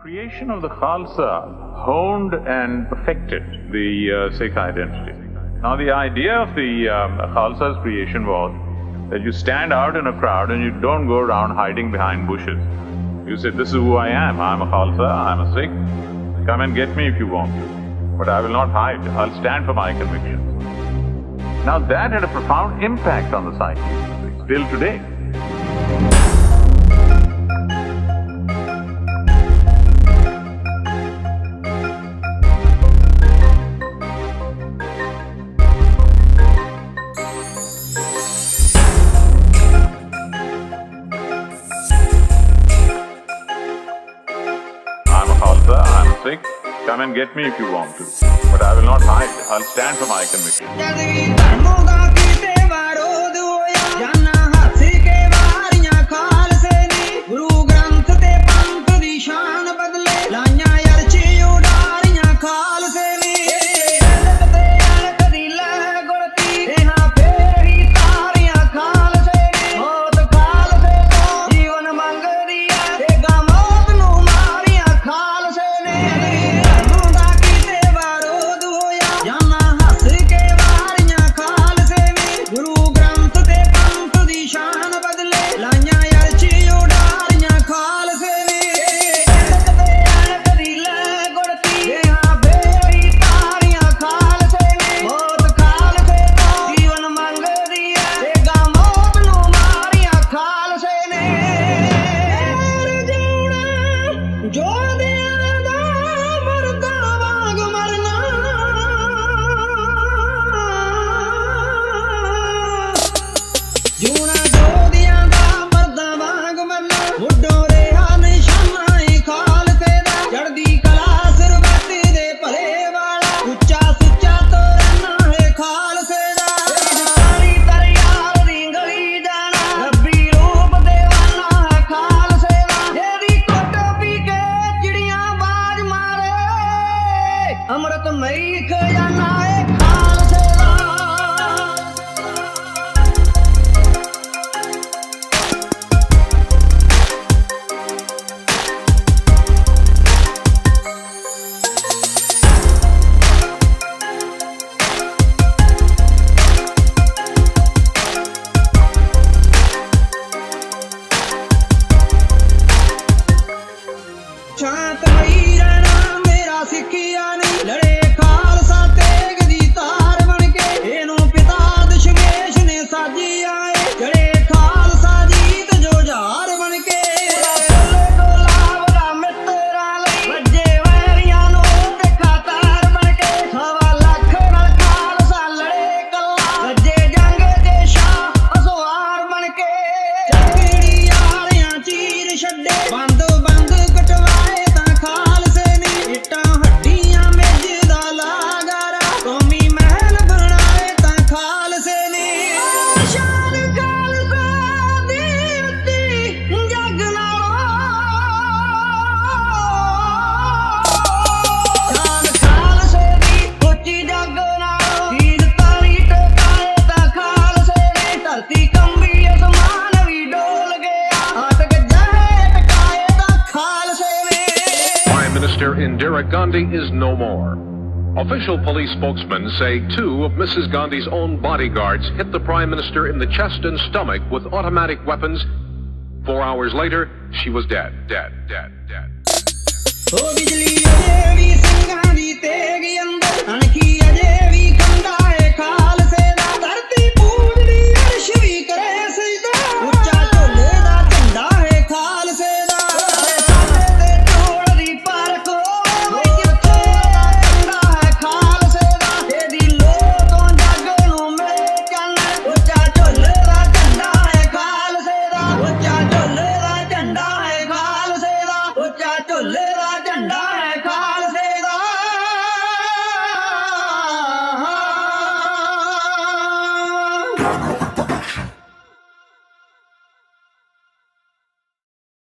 creation of the Khalsa honed and perfected the uh, Sikh identity. Now, the idea of the um, Khalsa's creation was that you stand out in a crowd and you don't go around hiding behind bushes. You say, This is who I am. I'm a Khalsa, I'm a Sikh. Come and get me if you want to. But I will not hide. I'll stand for my convictions. Now, that had a profound impact on the psyche, still today. Come and get me if you want to. But I will not hide. I'll stand for my convictions. You wanna Minister Indira Gandhi is no more. Official police spokesmen say two of Mrs. Gandhi's own bodyguards hit the Prime Minister in the chest and stomach with automatic weapons. Four hours later, she was dead, dead, dead, dead. O Gunner.